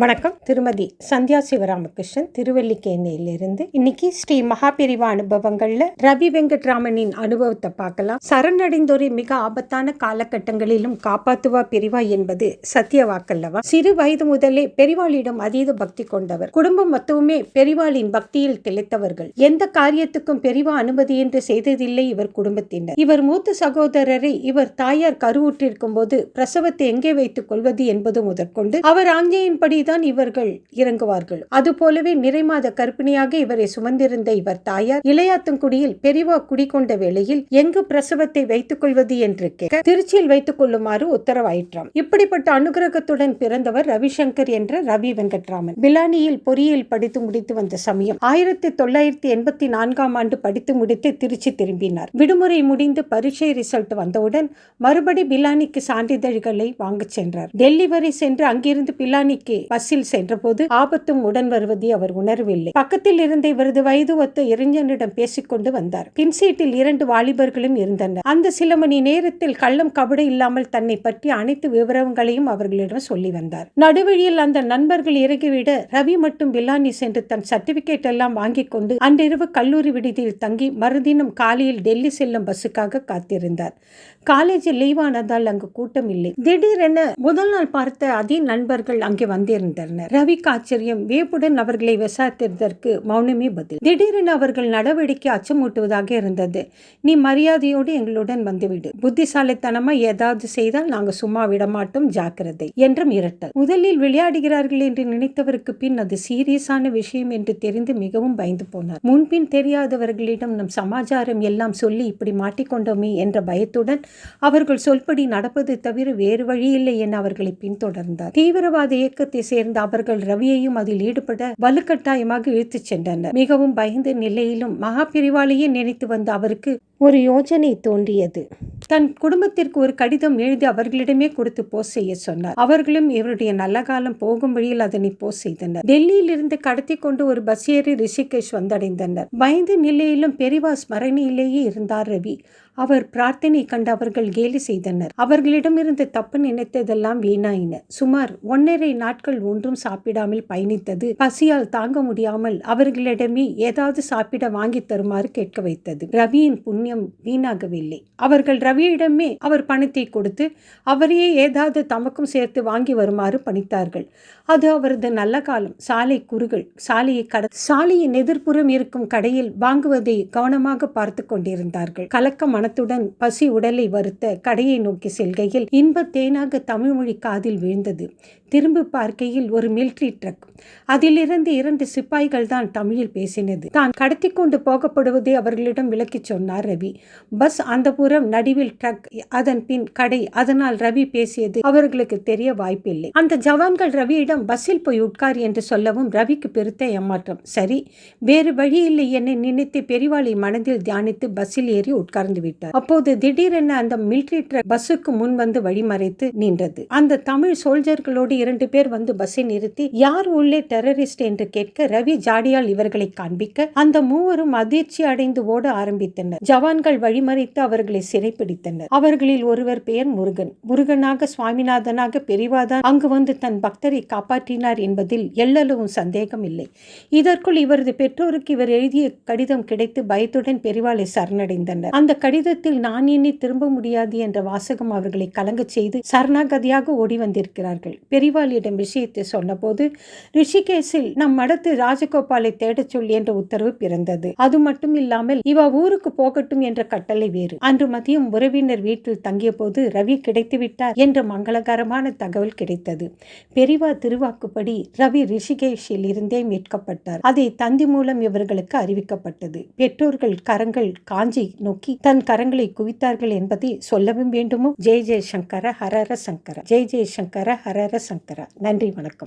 வணக்கம். திருமதி சந்தியா சிவராமகிருஷ்ணன் திருவல்லிக்கேணியிலிருந்து. இன்னைக்கு ஸ்ரீ மகாபிரிவா அனுபவங்கள்ல ரவி வெங்கட்ராமனின் அனுபவத்தை பார்க்கலாம். சரணடைந்தோரை மிக ஆபத்தான காலகட்டங்களிலும் காப்பாத்துவா பிரிவா என்பது சத்திய வாக்கல்லவா? சிறு வயது முதலே பெரிவாளிடம் அதீத பக்தி கொண்டவர். குடும்பம் மொத்தமுமே பெரிவாளின் பக்தியில் திளைத்தவர்கள். எந்த காரியத்துக்கும் பெரிவா அனுமதி என்று செய்ததில்லை இவர் குடும்பத்தினர். இவர் மூத்த சகோதரரை இவர் தாயார் கருவுற்றிருக்கும் போது பிரசவத்தை எங்கே வைத்துக் கொள்வது என்பது முதற்கொண்டு அவர் ஆஞ்சையின்படி தான் இவர்கள் இறங்குவார்கள். அதுபோலவே நிறைமாத கற்பிணியாக இவரை சுமந்திருந்த இவர் தாயார் இளையாத்தங்குடியில் பெரிவா குடிக்கொண்ட வேளையில் எங்கு பிரசவத்தை வைத்துக் கொள்வது என்று கேட்க திருச்சியில் வைத்துக் கொள்ளுமாறு உத்தரவாயிற்றாம். இப்படிப்பட்ட அனுகிரகத்துடன் பிறந்தவர் ரவிசங்கர் என்ற ரவி வெங்கட்ராமன். பிலானியில் பொறியியல் படித்து முடித்து வந்த சமயம் ஆயிரத்தி தொள்ளாயிரத்தி எண்பத்தி நான்காம் ஆண்டு படித்து முடித்து திருச்சி திரும்பினார். விடுமுறை முடிந்து பரீட்சை ரிசல்ட் வந்தவுடன் மறுபடி பிலானிக்கு சான்றிதழ்களை வாங்கச் சென்றார். டெல்லி வரை சென்று அங்கிருந்து பிலானிக்கு பஸ்ஸில் சென்றபோது ஆபத்தும் உடன் வருவதை அவர் உணரவில்லை. பக்கத்தில் இருந்த இவரது வயது ஒத்த இளைஞனிடம் பேசிக்கொண்டு வந்தார். பின் சீட்டில் இரண்டு வாலிபர்களும் இருந்தனர். அந்த சில மணி நேரத்தில் கள்ளம் கபடு இல்லாமல் தன்னை பற்றி அனைத்து விவரங்களையும் அவர்களிடம் சொல்லி வந்தார். நடுவழியில் அந்த நண்பர்கள் இறங்கிவிட ரவி மட்டும் பில்லானி சென்று தன் சர்டிபிகேட் எல்லாம் வாங்கிக் கொண்டு அன்றிரவு கல்லூரி விடுதியில் தங்கி மறுதினம் காலையில் டெல்லி செல்லும் பஸ்ஸுக்காக காத்திருந்தார். காலேஜ் லீவ் ஆனதால் அங்கு கூட்டம் இல்லை திடீரென முதல் நாள் பார்த்த அதே நண்பர்கள் அங்கே வந்திருந்தார் கொண்டிருந்தனர் ரவிக்கு ஆச்சரியம். வியப்புடன் அவர்களை விசாரித்ததற்கு மௌனமே பதில். திடீரென அவர்கள் நடவடிக்கை அச்சமூட்டுவதாக இருந்தது. நீ மரியாதையோடு எங்களுடன் வந்துவிடு. புத்திசாலித்தனமா ஏதாவது செய்தால் நாங்கள் சும்மா விடமாட்டோம் ஜாக்கிரதை என்றும் இரட்டல் முதலில் விளையாடுகிறார்கள் என்று நினைத்தவருக்கு பின் அது சீரியஸான விஷயம் என்று தெரிந்து மிகவும் பயந்து போனார். முன்பின் தெரியாதவர்களிடம் நம் சமாச்சாரம் எல்லாம் சொல்லி இப்படி மாட்டிக்கொண்டோமே என்ற பயத்துடன் அவர்கள் சொல்படி நடப்பது தவிர வேறு வழியில்லை என அவர்களை பின்தொடர்ந்தார். தீவிரவாத இயக்கத்தை சேர்ந்த அவர்கள் ரவியையும் அதில் ஈடுபட வலுக்கட்டாயமாக இழுத்துச் சென்றனர். மிகவும் பயந்த நிலையிலும் மகா பிரிவாலேயே நினைத்து வந்த அவருக்கு ஒரு யோஜனை தோன்றியது. தன் குடும்பத்திற்கு ஒரு கடிதம் எழுதி அவர்களிடமே கொடுத்து போஸ் செய்ய சொன்னார். அவர்களும் இவருடைய நல்ல காலம் போகும் வழியில் அதனை போஸ் செய்தனர். டெல்லியில் இருந்து கடத்தி கொண்டு ஒரு பஸ் ஏறி ரிஷிகேஷ் வந்தடைந்தனர். பயந்த நிலையிலும் பெரிவா ஸ்மரணியிலேயே இருந்தார் ரவி. அவர் பிரார்த்தனை கண்டு அவர்கள் கேலி செய்தனர். அவர்களிடமிருந்து தப்பு நினைத்ததெல்லாம் வீணாயின. சுமார் ஒன்னரை நாட்கள் ஒன்றும் சாப்பிடாமல் பயணித்தது. பசியால் தாங்க முடியாமல் அவர்களிடமே ஏதாவது சாப்பிட வாங்கி தருமாறு கேட்க வைத்தது. ரவியின் புண்ணியம் வீணாகவில்லை. அவர்கள் ரவியிடமே அவர் பணத்தை கொடுத்து அவரையே ஏதாவது தமக்கும் சேர்த்து வாங்கி வருமாறு பணித்தார்கள். அது அவரது நல்ல காலம். சாலை குறுகள் சாலையை கட சாலையின் எதிர்ப்புறம் இருக்கும் கடையில் வாங்குவதை கவனமாக பார்த்து கொண்டிருந்தார்கள். கலக்க மனத்துடன் பசி உடலை வருத்த கடையை நோக்கி செல்கையில் இன்ப தேனாக தமிழ்மொழி காதில் விழுந்தது. திரும்பி பார்க்கையில் ஒரு மிலிட்ரி ட்ரக் அதிலிருந்து இரண்டு சிப்பாய்கள் தான் தமிழில் பேசினது. தான் கடத்தி கொண்டு போகப்படுவதை அவர்களிடம் விளக்கிச் சொன்னார் ரவி பஸ் அந்த புறம் நடுவில் ட்ரக் அதன் பின் கடை அதனால் ரவி பேசியது அவர்களுக்கு தெரிய வாய்ப்பில்லை. அந்த ஜவான்கள் ரவியிடம் பஸ்ஸில் போய் உட்கார் என்று சொல்லவும் ரவிக்கு பெருத்த ஏமாற்றம். சரி வேறு வழி இல்லை என்னை நினைத்து பெரிவாளை மனதில் தியானித்து பஸ்ஸில் ஏறி உட்கார்ந்து விட்டார். அப்போது திடீரென அந்த மிலிட்ரி ட்ரக் பஸ்ஸுக்கு முன் வந்து வழிமறைத்து நின்றது. அந்த தமிழ் சோல்ஜர்களோடு இரண்டு பேர் வந்து பஸ்ஸை நிறுத்தி யார் உள்ளே டெரரிஸ்ட்? என்று கேட்க ரவி ஜாடியால் இவர்களை காண்பிக்க அந்த மூவரும் அதிர்ச்சி அடைந்து ஓட ஆரம்பித்தனர். ஜவான் ஜவான்கள் வழிமறைத்து அவர்களை சிறைப்பிடித்தனர். அவர்களில் ஒருவர் பெயர் முருகன். முருகனாக சுவாமிநாதனாக பெரிவாதான் அங்கு வந்து தன் பக்தரை காப்பாற்றினார் என்பதில் எல்லளவும் சந்தேகம் இல்லை. இதற்குள் இவரது பெற்றோருக்கு இவர் எழுதிய கடிதம் கிடைத்து பயத்துடன் பெரிவாளை சரணடைந்தனர். அந்த கடிதத்தில் நான் என்னை திரும்ப முடியாது என்ற வாசகம் அவர்களை கலங்கச் செய்து சரணாகதியாக ஓடி வந்திருக்கிறார்கள். பெரிவாளியிடம் விஷயத்தை சொன்னபோது ரிஷிகேஷில் நம் மடத்து ராஜகோபாலை தேடச் சொல்லி என்ற உத்தரவு பிறந்தது. அது மட்டும் இல்லாமல் இவ ஊருக்கு போகட்டும் என்ற கட்டளை வேறு. அன்று மதியம் உறவினர் வீட்டில் தங்கிய போது ரவி கிடைத்துவிட்டார் என்ற மங்களகரமான தகவல் கிடைத்தது. பெரிவா திருவாக்குப்படி ரவி ரிஷிகேஷில் இருந்தே மீட்கப்பட்டார். அதை தந்தி மூலம் இவர்களுக்கு அறிவிக்கப்பட்டது. பெற்றோர்கள் கரங்கள் காஞ்சி நோக்கி தன் கரங்களை குவித்தார்கள் என்பதை சொல்லவும் வேண்டுமோ? ஜெய் ஜெய் சங்கர ஹரர சங்கர. ஜெய் ஜெய் சங்கர ஹரர சங்கர. நன்றி வணக்கம்.